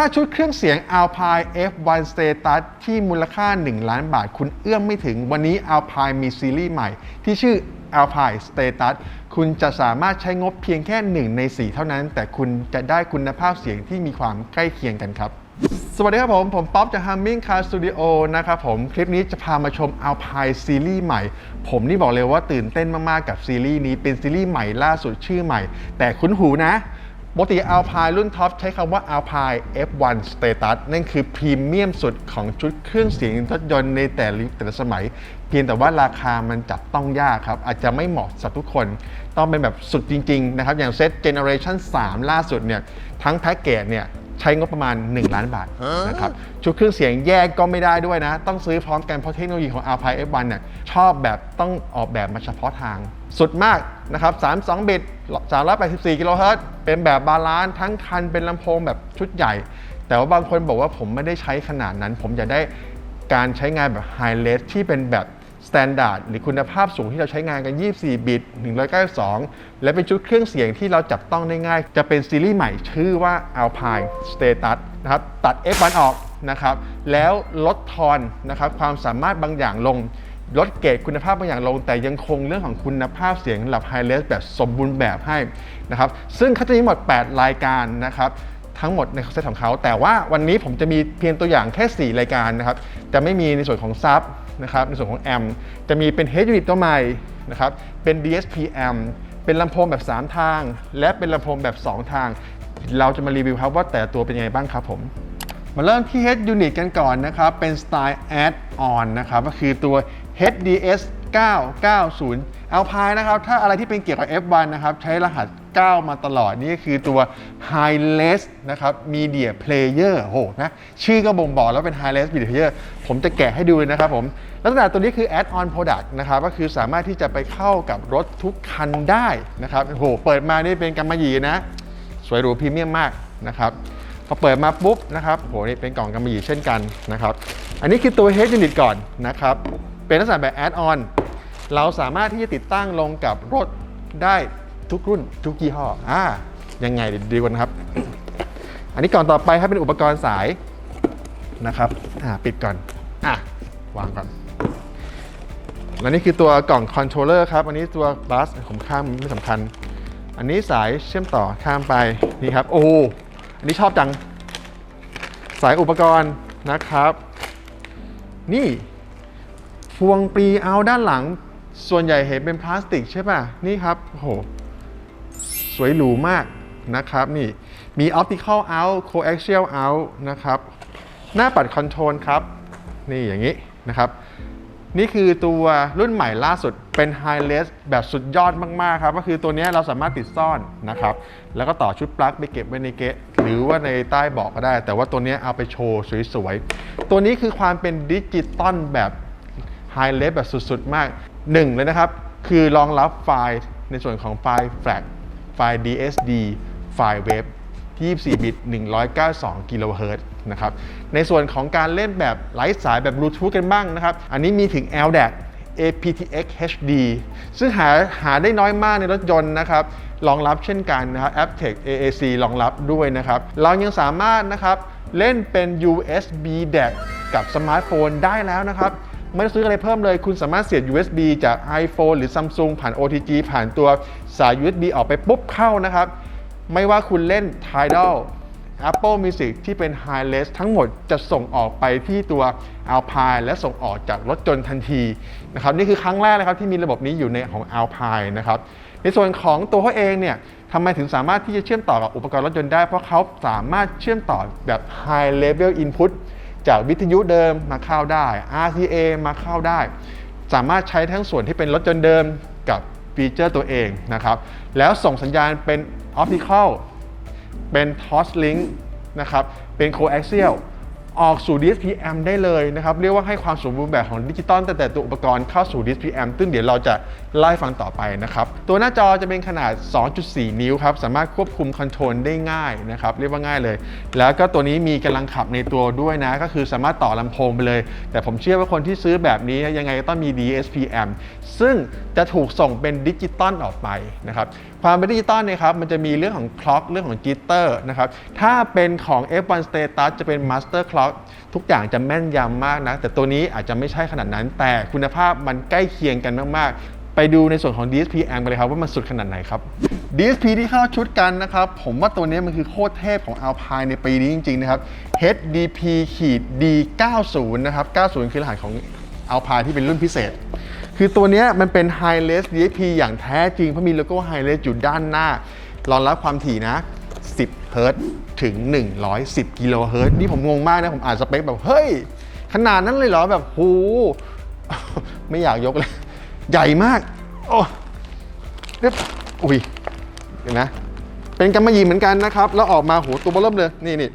ถ้าชุดเครื่องเสียง Alpine F1 Status ที่มูลค่า 1 ล้านบาทคุณเอื้อมไม่ถึง วันนี้ Alpine มีซีรีส์ใหม่ ที่ชื่อ Alpine Status คุณจะสามารถใช้งบเพียงแค่ 1 ใน 4 เท่านั้น แต่คุณจะได้คุณภาพเสียงที่มีความใกล้เคียงกันครับ สวัสดีครับผม ผมป๊อปจาก Humming Car Studio นะครับผม คลิปนี้จะพามาชม Alpine ซีรีส์ใหม่ ผมนี่บอกเลยว่าตื่นเต้นมาก ๆ กับซีรีส์นี้เป็นซีรีส์ใหม่ล่าสุดชื่อใหม่ แต่คุ้นหูนะ ปกติ Alpine รุ่นท็อปใช้คำว่า Alpine F1 Status นั่นคือพรีเมียมสุดของชุดเครื่องเสียงรถยนต์ในแต่ละแต่ละสมัย เพียงแต่ว่าราคามันจับต้องยากครับ อาจจะไม่เหมาะสำหรับทุกคน ต้องเป็นแบบสุดจริง ๆ นะครับ อย่างเซต Generation 3 ล่าสุดเนี่ย ทั้งแพ็กเกจเนี่ย ใช้งบประมาณ 1 ล้านบาทนะครับชุดเครื่องเสียงแยกก็ไม่ได้ด้วยนะ ต้องซื้อพร้อมกันเพราะเทคโนโลยีของ Alpine F1 เนี่ยชอบแบบต้องออกแบบมาเฉพาะทาง สุดมากนะครับ 32 บิต 384 กิโลเฮิรตซ์เป็นแบบบาลานซ์ทั้งคันเป็นลำโพงแบบชุดใหญ่ แต่ว่าบางคนบอกว่าผมไม่ได้ใช้ขนาดนั้น ผมอยากได้การใช้งานแบบไฮเลสที่เป็นแบบ สแตนดาร์ดหรือคุณภาพสูงที่เราใช้งานกัน 24 บิต 192 และเป็นชุดเครื่องเสียงที่เราจับต้องได้ง่าย จะเป็นซีรีส์ใหม่ชื่อว่า Alpine Status นะครับ ตัด F1 ออกนะครับ แล้วลดทอนนะครับความสามารถบางอย่างลง ลดเกรดคุณภาพบางอย่างลง แต่ยังคงเรื่องของคุณภาพเสียงระดับไฮเลสแบบสมบูรณ์แบบให้นะครับ ซึ่งเขาจะมีหมด 8 รายการนะครับทั้งหมดในเซตของเขา แต่ว่าวันนี้ผมจะมีเพียงตัวอย่างแค่ 4 รายการนะครับ จะไม่มีในส่วนของซับ นะครับในส่วนของแอมจะมีเป็น Head Unit ตัวใหม่นะครับเป็น DSPM เป็นลำโพงแบบ 3 ทาง และเป็นลำโพงแบบ 2 ทาง เราจะมารีวิวครับว่าแต่ตัวเป็นยังไงบ้างครับผมมาเริ่มที่ Head Unit กันก่อนนะครับ เป็นสไตล์ Add-on นะครับ ก็คือตัว HDS 990 Alpine นะครับ ถ้าอะไรที่เป็นเกี่ยวกับ F1 นะครับ ใช้รหัส 9 มาตลอดนี่คือตัว Hi-Res นะครับ Media Player โหนะ ชื่อก็บ่งบอกแล้วเป็น Hi-Res Media Player ผมจะแกะให้ดูเลยนะครับผม ลักษณะตัวนี้คือ Add-on Product นะครับ ก็คือสามารถที่จะไปเข้ากับรถทุกคันได้นะครับโอ้โหเปิดมานี่เป็นกำมะหยี่นะ สวยหรูพรีเมียมมากนะครับพอเปิดมาปุ๊บนะครับโหนี่เป็นกล่องกำมะหยี่เช่นกันนะครับ อันนี้คือตัว Head Unit ก่อนนะครับ เป็นลักษณะแบบ Add-on เราสามารถที่จะติดตั้งลงกับรถได้ทุกรุ่นทุกยี่ห้ออ่ายังไงดีกว่านะครับ อันนี้ก่อนต่อไปครับเป็นอุปกรณ์สายนะครับอ่าปิดก่อนอะวางก่อนและนี่คือตัวกล่องคอนโทรลเลอร์ครับ อันนี้ตัวบัสผมข้ามไม่สำคัญ อันนี้สายเชื่อมต่อข้ามไปนี่ครับ โอ้อันนี้ชอบจัง สายอุปกรณ์นะครับ นี่พวงปีเอาด้านหลัง ส่วนใหญ่เห็นเป็นพลาสติกใช่ป่ะ นี่ครับโหสวยหรูมากนะครับนี่มี optical out coaxial out นะครับ หน้าปัดคอนโทรลครับ นี่อย่างนี้นะครับ นี่คือตัวรุ่นใหม่ล่าสุดเป็น High r e s แบบสุดยอดมาก ๆ ครับ ก็คือตัวนี้เราสามารถติดซ่อนนะครับ แล้วก็ต่อชุดปลั๊กไปเก็บไว้ในเกะหรือว่าในใต้เบาะก็ได้ แต่ว่าตัวนี้เอาไปโชว์สวย ๆ ตัวนี้คือความเป็นดิจิตอลแบบ High r e s แบบสุด ๆ มาก หนึ่งเลยนะครับ คือรองรับไฟล์ในส่วนของไฟล์ FLAC ไฟล์ DSD ไฟล์เว็บ24 บิต 192 กิโลเฮิรตซ์นะครับ ในส่วนของการเล่นแบบไร้สายแบบบลูทูธกันบ้างนะครับ อันนี้มีถึง LDAC aptX HD ซึ่งหาหาได้น้อยมากในรถยนต์นะครับ รองรับเช่นกันนะครับ aptX AAC รองรับด้วยนะครับ เรายังสามารถนะครับ เล่นเป็น USB DAC กับสมาร์ทโฟนได้แล้วนะครับ ไม่ต้องซื้ออะไรเพิ่มเลย คุณสามารถเสียบ USB จาก iPhone หรือ Samsung ผ่าน OTG ผ่านตัวสาย USB ออกไปปุ๊บเข้านะครับ ไม่ว่าคุณเล่น Tidal Apple Music ที่เป็น High Res ทั้งหมดจะส่งออกไปที่ตัว Alpine และส่งออกจากรถจนทันทีนะครับนี่คือครั้งแรกนะครับที่มีระบบนี้อยู่ในของ Alpine นะครับในส่วนของตัวเขาเองเนี่ยทำไมถึงสามารถที่จะเชื่อมต่อกับอุปกรณ์รถยนต์ได้ เพราะเขาสามารถเชื่อมต่อแบบ High Level Input จากวิทยุเดิมมาเข้าได้ RCA มาเข้าได้ สามารถใช้ทั้งส่วนที่เป็นรถยนต์เดิมกับฟีเจอร์ตัวเองนะครับ แล้วส่งสัญญาณเป็นออปติคอลเป็นทอสลิง n ์นะครับ เป็นโคแอ x เซียล ออกสู่ DSP-M ได้เลยนะครับ เรียกว่าให้ความสมบูรณ์แบบของดิจิตอลแตั้งแต่ตัวอุปกรณ์เข้าสู่ DSP-M ซึ่งเดี๋ยวเราจะไล่ฟังต่อไปนะครับ ตัวหน้าจอจะเป็นขนาด 2.4 นิ้วครับ สามารถควบคุมคอนโทรลได้ง่ายนะครับ เรียกว่าง่ายเลย แล้วก็ตัวนี้มีกำลังขับในตัวด้วยนะ ก็คือสามารถต่อลำโพงไปเลย แต่ผมเชื่อว่าคนที่ซื้อแบบนี้ยังไงก็ต้องมี DSP-M ซึ่งจะถูกส่งเป็นดิจิตอลออกไปนะครับ ความเป็นดิจิตอลเนี่ยครับมันจะมีเรื่องของคล็อกเรื่องของจิตเตอร์นะครับถ้าเป็นของ F1 Status จะเป็น Master Clock ทุกอย่างจะแม่นยำมากนะ แต่ตัวนี้อาจจะไม่ใช่ขนาดนั้น แต่คุณภาพมันใกล้เคียงกันมากๆ ไปดูในส่วนของ DSP Amp กันเลยครับว่ามันสุดขนาดไหนครับ DSP ที่เข้าชุดกันนะครับ ผมว่าตัวนี้มันคือโคตรเทพของ Alpine ในปีนี้จริง ๆ นะครับ HDP D90 นะครับ 90 คือรหัสของ Alpine ที่เป็นรุ่นพิเศษ คือตัวนี้มันเป็น High Res DSP อย่างแท้จริง เพราะมีโลโก้ High Res อยู่ด้านหน้ารองรับความถี่นะ 10 เฮิรตถึง 110 กิโลเฮิรตซ์นี่ผมงงมากนะ ผมอ่านสเปคแบบ เฮ้ย ขนาดนั้นเลยเหรอ แบบโหไม่อยากยกเลย ใหญ่มาก โอ้เรียบอุ้ยเห็นไหมเป็นกำมะหยี่เหมือนกันนะครับ แล้วออกมาโหตัวเบอร์เริ่มเลย นี่นี่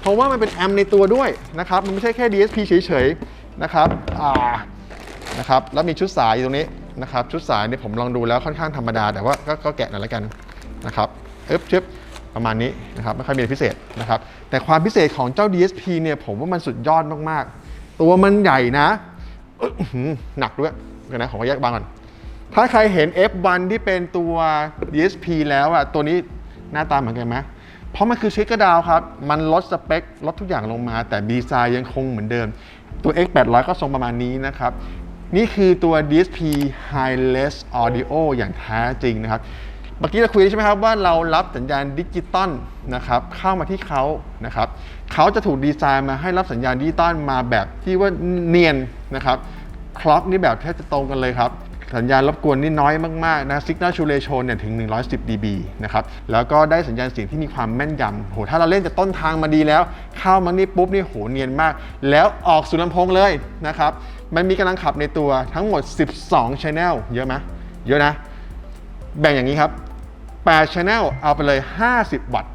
เพราะว่ามันเป็นแอมป์ในตัวด้วยนะครับ มันไม่ใช่แค่ DSP เฉยๆ นะครับ อ่า นะครับแล้วมีชุดสายอยู่ตรงนี้นะครับชุดสายเนี่ยผมลองดูแล้วค่อนข้างธรรมดา แต่ว่าก็กแกะหน่อยล้วกันนะครับเอ๊บชึบประมาณนี้นะครับไม่ค่อยมีพิเศษนะครับแต่ความพิเศษของเจ้า DSP เนี่ยผมว่ามันสุดยอดมากๆ ตัวมันใหญ่นะหนักด้วยนะขอแยกบางก่อนถ้าใครเห็น F1 ที่เป็นตัว DSP แล้วอะตัวนี้หน้าตาเหมือนกันไหมเพราะมันคือชิคกระดาวครับ มันลดสเปค ลดทุกอย่างลงมา แต่ดีไซน์ยังคงเหมือนเดิม ตัว X800 ก็ทรงประมาณนี้นะครับ นี่คือตัว DSP Highless Audio อย่างแท้จริงนะครับ เมื่อกี้เราคุยใช่ไหมครับว่าเรารับสัญญาณดิจิตอลนะครับเข้ามาที่เขานะครับเขาจะถูกดีไซน์มาให้รับสัญญาณดิจิตอลมาแบบที่ว่าเนียนนะครับคล็อกนี่แบบแทบจะตรงกันเลยครับสัญญาณรบกวนนี่น้อยมากๆนะ Signal Ratio เนี่ยถึง 110 dB นะครับ แล้วก็ได้สัญญาณเสียงที่มีความแม่นยำโห ถ้าเราเล่นจากต้นทางมาดีแล้ว เข้ามานี่ปุ๊บนี่โหเนียนมาก แล้วออกสู่ลำโพงเลยนะครับ มันมีกำลังขับในตัวทั้งหมด 12 Channel เยอะไหมเยอะนะ แบ่งอย่างนี้ครับ 8 Channel เอาไปเลย 50 วัตต์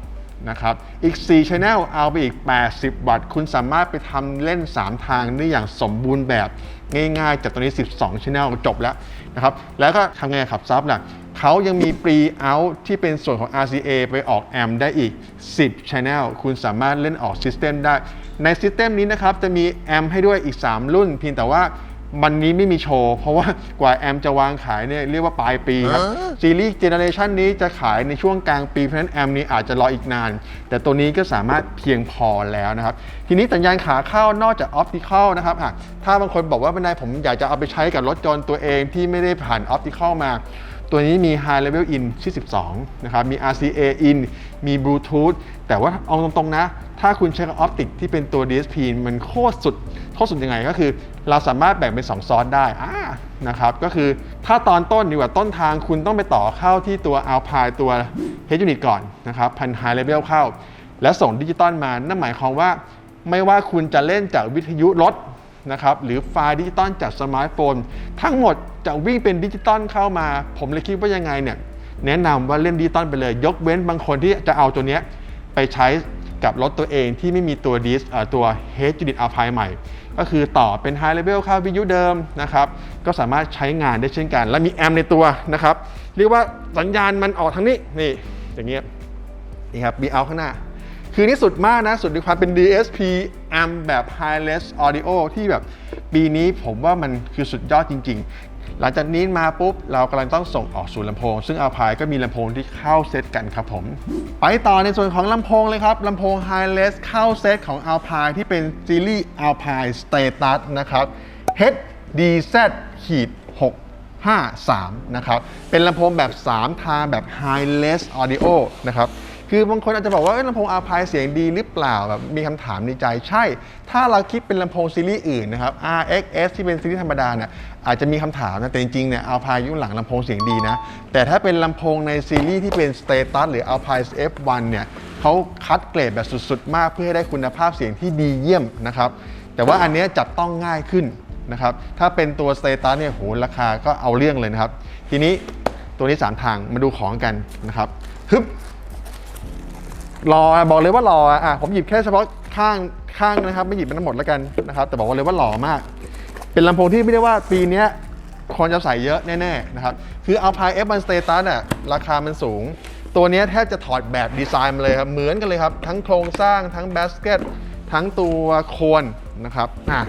นะครับ อีก 4 Channel เอาไปอีก 80 วัตต์ คุณสามารถไปทำเล่น 3 ทางได้อย่างสมบูรณ์แบบง่ายๆ จากตัวนี้ 12 Channel จบแล้วนะครับ แล้วก็ทำไงขับซับล่ะ เขายังมี pre out ที่เป็นส่วนของ RCA ไปออกแอมได้อีก 10 Channel คุณสามารถเล่นออก System ได้ ใน System นี้นะครับ จะมีแอมให้ด้วยอีก 3 รุ่นเพียงแต่ว่าวันนี้ไม่มีโชว์ เพราะว่ากว่าแอมจะวางขายเนี่ยเรียกว่าปลายปีครับ ซีรีส์เจเนอเรชันนี้จะขายในช่วงกลางปี เพราะฉะนั้นแอมนี้อาจจะรออีกนาน แต่ตัวนี้ก็สามารถเพียงพอแล้วนะครับ ทีนี้สัญญาณขาเข้านอกจากออปติคอลนะครับอะถ้าบางคนบอกว่าเป็นนายผมอยากจะเอาไปใช้กับรถยนต์ตัวเองที่ไม่ได้ผ่านออปติคอลมา ตัวนี้มี High Level In ที่12 นะครับ มี RCA In มี Bluetooth แต่ว่าเอาตรงๆนะ ถ้าคุณใช้ออปติกที่เป็นตัว DSP มันโคตรสุด โคตรสุดยังไงก็คือ เราสามารถแบ่งเป็น 2 ซอสได้อ่านะครับ ก็คือถ้าตอนต้นดีกว่าต้นทางคุณต้องไปต่อเข้าที่ตัว Alpine ตัว Head Unit ก่อนนะครับ พัน High Level เข้า แล้วส่งดิจิตอลมา นั่นหมายความว่า ไม่ว่าคุณจะเล่นจากวิทยุรถ นะครับหรือไฟล์ดิจิตอลจากสมาร์ทโฟน ทั้งหมดจะวิ่งเป็นดิจิตอลเข้ามา ผมเลยคิดว่ายังไงเนี่ยแนะนำว่าเล่นดิจิตอลไปเลย ยกเว้นบางคนที่จะเอาตัวเนี้ยไปใช้กับรถตัวเองที่ไม่มีตัวดิสตัว Head Unit Alpine ใหม่ ก็คือต่อเป็น High Level เข้าวิทยุเดิมนะครับก็สามารถใช้งานได้เช่นกัน และมีแอมในตัวนะครับเรียกว่าสัญญาณมันออกทางนี้นี่อย่างเงี้ยนี่ครับมีเอาข้างหน้า คือนี่สุดมากนะ สุดในความเป็น DSP AM แบบ Highless Audio ที่แบบปีนี้ผมว่ามันคือสุดยอดจริง ๆ หลังจากนี้มาปุ๊บ เรากำลังต้องส่งออกสู่ลำโพง ซึ่ง Alpine ก็มีลำโพงที่เข้าเซตกันครับผม ไปต่อในส่วนของลำโพงเลยครับลำโพง Highless เข้าเซตของ Alpine ที่เป็นซีรีส์ Alpine Status นะครับ HDZ ขีด6 53 นะครับ เป็นลำโพงแบบ 3 ทางแบบ Highless Audio นะครับ คือบางคนอาจจะบอกว่าลำโพง Alpine เสียงดีหรือเปล่าแบบมีคำถามในใจใช่ ถ้าเราคิดเป็นลำโพงซีรีส์อื่นนะครับ RXS ที่เป็นซีรีส์ธรรมดาเนี่ยอาจจะมีคำถามนะแต่จริงๆเนี่ย Alpine ยุคหลังลำโพงเสียงดีนะแต่ถ้าเป็นลำโพงในซีรีส์ที่เป็น Status หรือ Alpine F1 เนี่ยเขาคัดเกรดแบบสุดๆ มากเพื่อให้ได้คุณภาพเสียงที่ดีเยี่ยมนะครับแต่ว่าอันนี้จับต้องง่ายขึ้นนะครับถ้าเป็นตัว Status เนี่ยโหราคาก็เอาเรื่องเลยนะครับ ทีนี้ตัวนี้ 3 ทางมาดูของกันนะครับฮึบ รอบอกเลยว่ารออะผมหยิบแค่เฉพาะข้างข้างนะครับ ไม่หยิบมันทั้งหมดแล้วกันนะครับ แต่บอกว่าเลยว่าหล่อมาก เป็นลำโพงที่ไม่ได้ว่าปีนี้คนจะใส่เยอะแน่ๆนะครับ คือ Alpine F1 Status น่ะราคามันสูง ตัวนี้แทบจะถอดแบบดีไซน์มาเลยครับ เหมือนกันเลยครับ ทั้งโครงสร้างทั้งแบสเกตทั้งตัวโคนนะครับอะ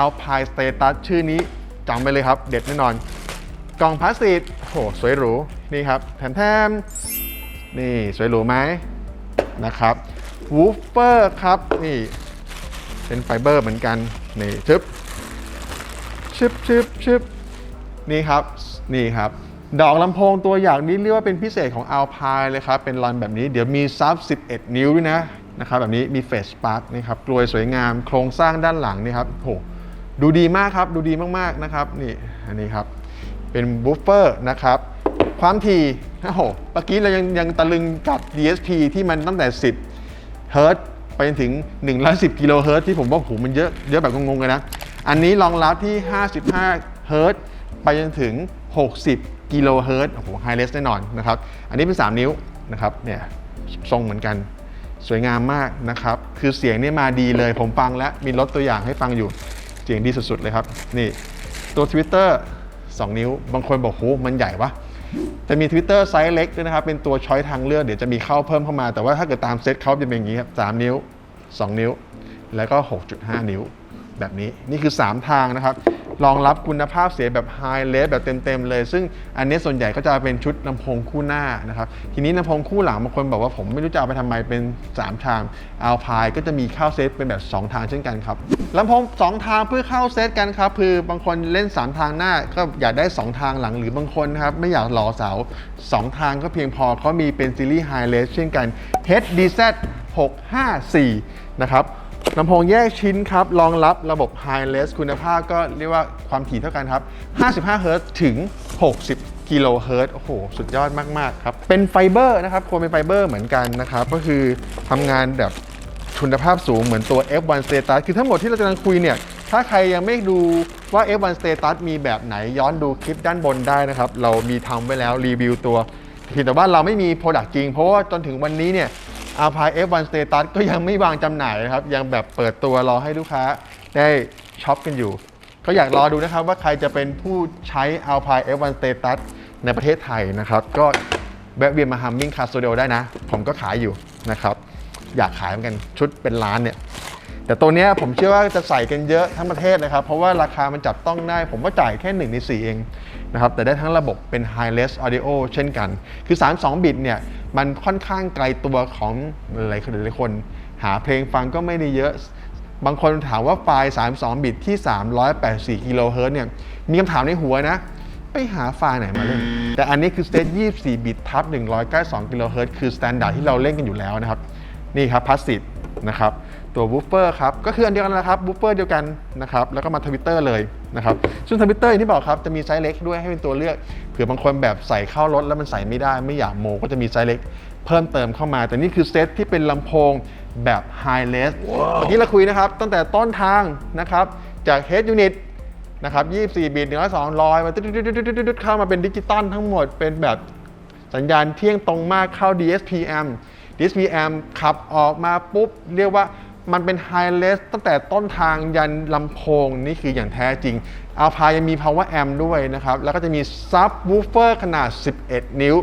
Alpine Status ชื่อนี้จำไปเลยครับ เด็ดแน่นอน กล่องพลาสติกโหสวยหรูนี่ครับแถมแถมนี่สวยหรูไหม นะครับวูฟเฟอร์ครับนี่เป็นไฟเบอร์เหมือนกันนี่ชึบชึบชึบชึบนี่ครับนี่ครับดอกลำโพงตัวอย่างนี้เรียกว่าเป็นพิเศษของ Alpine เลยครับ เป็นรอนแบบนี้เดี๋ยวมีซับ 11 นิ้วด้วยนะนะครับแบบนี้มีเฟสปาร์คนี่ครับกลวยสวยงามโครงสร้างด้านหลังนี่ครับโหดูดีมากครับ ดูดีมากๆนะครับนี่อันนี้ครับ เป็นบูฟเฟอร์นะครับ ความถี่โอ้โหเมื่อกี้เรายังยังตะลึงกับ DSP ที่มันตั้งแต่ 10 เฮิร์ตไปจนถึง 110 กิโลเฮิร์ตที่ผมว่าโหมันเยอะเยอะแบบงงๆเลยนะ อันนี้รองรับที่ 55 เฮิร์ตไปจนถึง 60 กิโลเฮิร์ตโอ้โหไฮเลสแน่นอนนะครับ อันนี้เป็น 3 นิ้วนะครับเนี่ยทรงเหมือนกันสวยงามมากนะครับ คือเสียงนี่มาดีเลยผมฟังแล้ว มีรถตัวอย่างให้ฟังอยู่ เสียงดีสุดๆเลยครับ นี่ตัว Twitter 2 นิ้ว บางคนบอกโหมันใหญ่วะ จะมี Twitter ไซส์เล็กด้วยนะครับ เป็นตัวช้อยทางเลือกเดี๋ยวจะมีเข้าเพิ่มเข้ามา แต่ว่าถ้าเกิดตามเซตเขาจะเป็นอย่างนี้ครับ3นิ้ว 2 นิ้ว แล้วก็ 6.5 นิ้ว แบบนี้นี่คือ 3 ทางนะครับ รองรับคุณภาพเสียงแบบไฮเลสแบบเต็มๆเลย ซึ่งอันนี้ส่วนใหญ่ก็จะเป็นชุดลำโพงคู่หน้านะครับ ทีนี้ลำโพงคู่หลังบางคนบอกว่าผมไม่รู้จะเอาไปทำไมเป็น 3 ทางอัลพายก็จะมีเข้าเซตเป็นแบบ 2 ทางเช่นกันครับลำโพง 2 ทางเพื่อเข้าเซตกันครับคือบางคนเล่น 3 ทางหน้าก็อยากได้ 2 ทางหลังหรือบางคนนะครับไม่อยากหล่อเสา 2 ทางก็เพียงพอเขามีเป็นซีรีส์ไฮเลสเช่นกัน HDZ 654 นะครับ ลำโพงแยกชิ้นครับ รองรับระบบ High Res คุณภาพก็เรียกว่าความถี่เท่ากันครับ 55เฮิรตซ์ถึง 60 กิโลเฮิรตซ์ โอ้โห สุดยอดมาก ๆ ครับ เป็นไฟเบอร์นะครับ ควรเป็นไฟเบอร์เหมือนกันนะครับ ก็คือทำงานแบบคุณภาพสูงเหมือนตัว F1 Status คือทั้งหมดที่เราจะกำลังคุยเนี่ย ถ้าใครยังไม่ดูว่า F1 Status มีแบบไหนย้อนดูคลิปด้านบนได้นะครับ เรามีทำไว้แล้วรีวิวตัวเพียงแต่ว่าเราไม่มีโปรดักต์จริง เพราะว่าจนถึงวันนี้เนี่ย อาพาย F1 Status ก็ยังไม่วางจำหน่ายนะครับ ยังแบบเปิดตัวรอให้ลูกค้าได้ช็อปกันอยู่ ก็อยากรอดูนะครับว่าใครจะเป็นผู้ใช้ Alpine F1 Status ในประเทศไทยนะครับ ก็แวะเวียนมาฮัมมิ่งคาสตูดิโอได้นะ ผมก็ขายอยู่นะครับ อยากขายเหมือนกันชุดเป็นล้านเนี่ยแต่ตัวนี้ผมเชื่อว่าจะใส่กันเยอะทั้งประเทศนะครับ เพราะว่าราคามันจับต้องได้ ผมว่าจ่ายแค่1ใน4เอง นะครับแต่ได้ทั้งระบบเป็น High Res Audio เช่นกัน คือ32บิตเนี่ยมันค่อนข้างไกลตัวของหลายคนหลายคน หาเพลงฟังก็ไม่ได้เยอะ บางคนถามว่าไฟล์ 32 บิตที่ 384 กิโลเฮิรตซ์เนี่ยมีคำถามในหัวนะ ไปหาไฟล์ไหนมาเล่น แต่อันนี้คือสเตจ24 บิตทับ192 กิโลเฮิรตซ์คือสแตนดาร์ดที่เราเล่นกันอยู่แล้วนะครับ นี่ครับพาสซีฟนะครับ ตัววูฟเฟอร์ครับก็คืออันเดียวกันนะครับวูฟเฟอร์เดียวกันนะครับแล้วก็มาทวิตเตอร์เลยนะครับซึ่งทวิตเตอร์อย่างที่บอกครับจะมีไซส์เล็กด้วยให้เป็นตัวเลือกเผื่อบางคนแบบใส่เข้ารถแล้วมันใส่ไม่ได้ไม่อยากโมก็จะมีไซส์เล็กเพิ่มเติมเข้ามา แต่นี่คือเซตที่เป็นลำโพงแบบไฮเลสเมื่อกี้เราคุยนะครับตั้งแต่ต้นทางนะครับจาก Head Unit นะครับ24บิต102ลอยมาตึ๊ดๆๆๆเข้ามาเป็นดิจิตอลทั้งหมดเป็นแบบสัญญาณเที่ยงตรงมากเข้า DSPM DSPM ขับออกมาปุ๊บ เรียกว่า มันเป็นไฮเลสตั้งแต่ต้นทางยันลำโพงนี่คืออย่างแท้จริง a l p a ยังมี Power Amp ด้วยนะครับ แล้วก็จะมี Subwoofer ขนาด 11 นิ้ว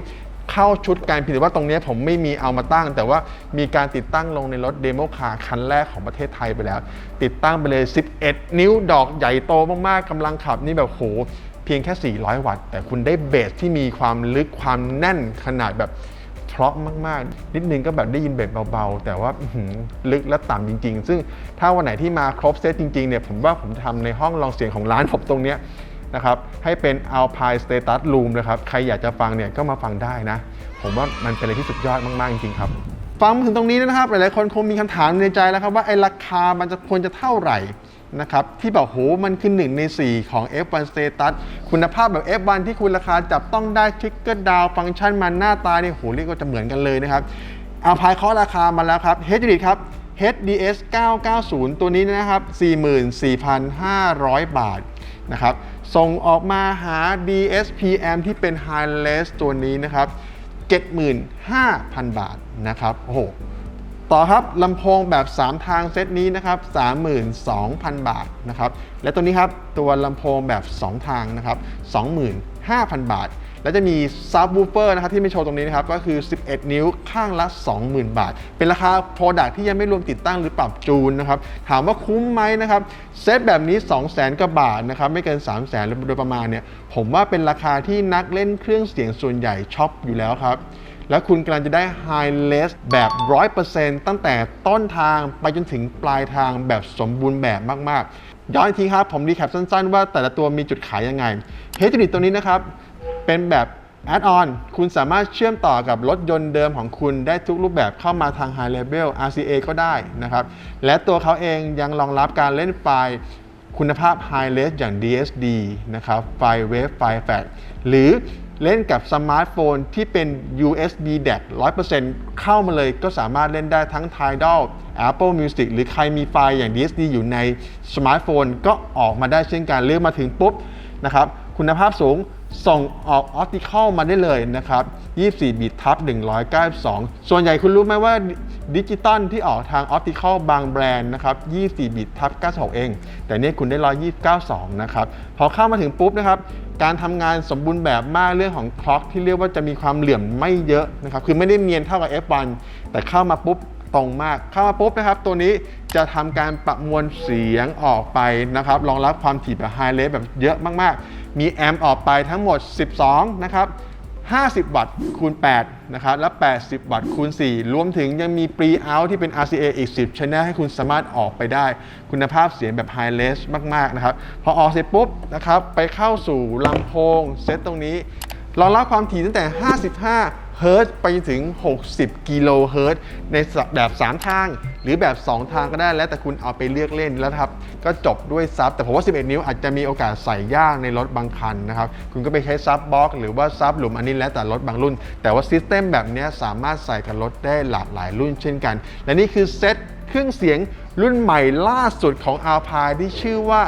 เข้าชุดการผิดว่าตรงนี้ผมไม่มีเอามาตั้ง แต่ว่ามีการติดตั้งลงในรถเดโมคาร์คันแรกของประเทศไทยไปแล้ว ติดตั้งไปเลย 11 นิ้วดอกใหญ่โตมากๆกำลังขับนี่แบบโหเพียงแค่ 400 วัตต์ แต่คุณได้เบสที่มีความลึกความแน่นขนาดแบบ เพราะมากๆ นิดนึงก็แบบได้ยินเบสเบาๆ แต่ว่าลึกและต่ำจริง ๆ ซึ่งถ้าวันไหนที่มาครบเซตจริงๆเนี่ยผมว่าผมทำในห้องลองเสียงของร้านผมตรงเนี้ยนะครับให้เป็น Alpine Status Room นะครับ ใครอยากจะฟังเนี่ยก็มาฟังได้นะ ผมว่ามันเป็นอะไรที่สุดยอดมาก ๆ จริง ๆ ครับ ฟังมาถึงตรงนี้นะครับ หลาย ๆ คนคงมีคำถามในใจแล้วครับว่าไอ้ราคามันจะควรจะเท่าไหร่ นะครับที่บอกโหมันคือ1ใน 4 ของ F1 Status คุณภาพแบบ F1 ที่คุณราคาจับต้องได้ทริกเกอร์ดาวฟังก์ชันมันหน้าตาเนี่ยโหเรียกว่าจะเหมือนกันเลยนะครับเอาพายเคาะราคามาแล้วครับ h d ครับ HDS 990 ตัวนี้นะครับ 44,500 บาทนะครับส่งออกมาหา DSPM ที่เป็น High Res ตัวนี้นะครับ 75,000 บาทนะครับโอ้โห ต่อครับลำโพงแบบ 3 ทางเซตนี้นะครับ 32,000 บาทนะครับ และตัวนี้ครับตัวลำโพงแบบ 2 ทางนะครับ 25,000 บาท และจะมีซับวูเฟอร์นะครับที่ไม่โชว์ตรงนี้นะครับก็คือ 11 นิ้วข้างละ 20,000 บาท เป็นราคา Product ที่ยังไม่รวมติดตั้งหรือปรับจูนนะครับถามว่าคุ้มไหมนะครับเซตแบบนี้ 200,000กว่าบาทนะครับไม่เกิน 300,000โดยประมาณเนี่ยผมว่าเป็นราคาที่นักเล่นเครื่องเสียงส่วนใหญ่ช็อปอยู่แล้วครับแล้วคุณกำลังจะได้ High Les แบบ 100%ตั้งแต่ต้นทางไปจนถึงปลายทางแบบสมบูรณ์แบบมาก ๆ ย้อนอีกทีครับ ผมรีแคปสั้น ๆ ว่าแต่ละตัวมีจุดขายยังไงเฮด u นิตตัวนี้นะครับ เป็นแบบ Add-on คุณสามารถเชื่อมต่อกับรถยนต์เดิมของคุณได้ทุกรูปแบบเข้ามาทาง High Level RCA ก็ได้นะครับ และตัวเขาเองยังรองรับการเล่นไฟล์คุณภาพ High Res อย่าง DSD นะครับ ไฟล์ Wave ไฟล์ FAT หรือเล่นกับสมาร์ทโฟนที่เป็น USB DAC 100%เข้ามาเลยก็สามารถเล่นได้ทั้ง Tidal Apple Music หรือใครมีไฟล์อย่าง DSD อยู่ในสมาร์ทโฟนก็ออกมาได้เช่นกันเลือกมาถึงปุ๊บนะครับคุณภาพสูง ส่งออกออปติคอลมาได้เลยนะครับ 24 บิตทับ 192 ส่วนใหญ่คุณรู้ไหมว่าดิจิตอลที่ออกทางออปติคอลบางแบรนด์นะครับ 24 บิตทับ 96 เอง แต่นี่คุณได้ 192 นะครับ พอเข้ามาถึงปุ๊บนะครับ การทำงานสมบูรณ์แบบมากเรื่องของคล็อกที่เรียกว่าจะมีความเหลื่อมไม่เยอะนะครับ คือไม่ได้เนียนเท่ากับ F1 แต่เข้ามาปุ๊บ ตรงมาก เข้ามาปุ๊บนะครับ ตัวนี้จะทำการประมวลเสียงออกไปนะครับ รองรับความถี่แบบไฮเลสแบบเยอะมากๆ มีแอมป์ออกไปทั้งหมด 12 นะครับ50 วัตต์คูณ 8 นะครับ และ 80 วัตต์คูณ 4 รวมถึงยังมี pre out ที่เป็น RCA อีก 10 channel ให้คุณสามารถออกไปได้ คุณภาพเสียงแบบ high res มาก ๆ นะครับ พอออกเสร็จปุ๊บนะครับ ไปเข้าสู่ลำโพง เซตตรงนี้รองรับความถี่ตั้งแต่ 55 เฮิร์ตไปถึง 60 กิโลเฮิร์ตในแบบ 3 ทาง หรือแบบ 2 ทางก็ได้แล้วแต่คุณเอาไปเลือกเล่นแล้วครับ ก็จบด้วยซับ แต่ผมว่า 11 นิ้วอาจจะมีโอกาสใส่ยากในรถบางคันนะครับ คุณก็ไปใช้ซับบล็อก หรือว่าซับหลุมอันนี้แล้วแต่รถบางรุ่น แต่ว่าซิสเต็มแบบนี้สามารถใส่กับรถได้หลากหลายรุ่นเช่นกัน และนี่คือเซตเครื่องเสียงรุ่นใหม่ล่าสุดของ a l p i ที่ชื่อว่า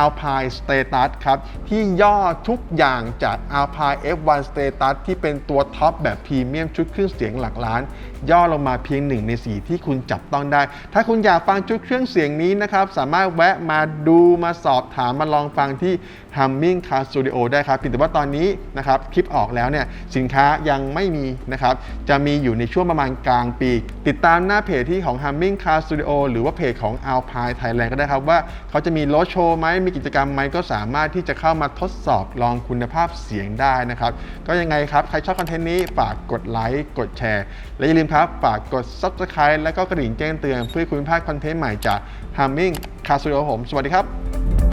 Alpine Status ครับที่ย่อทุกอย่างจาก Alpine F1 Status ที่เป็นตัวท็อปแบบพรีเมียมชุดเครื่องเสียงหลักล้าน ย่อลงมาเพียงหนึ่งใน4ที่คุณจับต้องได้ ถ้าคุณอยากฟังชุดเครื่องเสียงนี้นะครับสามารถแวะมาดูมาสอบถามมาลองฟังที่ Humming Car Studio ได้ครับเพียงแต่ว่าตอนนี้นะครับคลิปออกแล้วเนี่ยสินค้ายังไม่มีนะครับจะมีอยู่ในช่วงประมาณกลางปี ติดตามหน้าเพจที่ของ Humming Car Studio หรือว่าเพจของ Alpine Thailand ก็ได้ครับว่าเขาจะมีรถโชว์ไหมมีกิจกรรมไหมก็สามารถที่จะเข้ามาทดสอบลองคุณภาพเสียงได้นะครับก็ยังไงครับใครชอบคอนเทนต์นี้ฝากกดไลค์กดแชร์ และอย่าลืมครับฝากกด Subscribe และก็กระดิ่งแจ้งเตือนเพื่อคุณไม่พลาดคอนเทนต์ใหม่จาก Humming Car Studio ผม สวัสดีครับ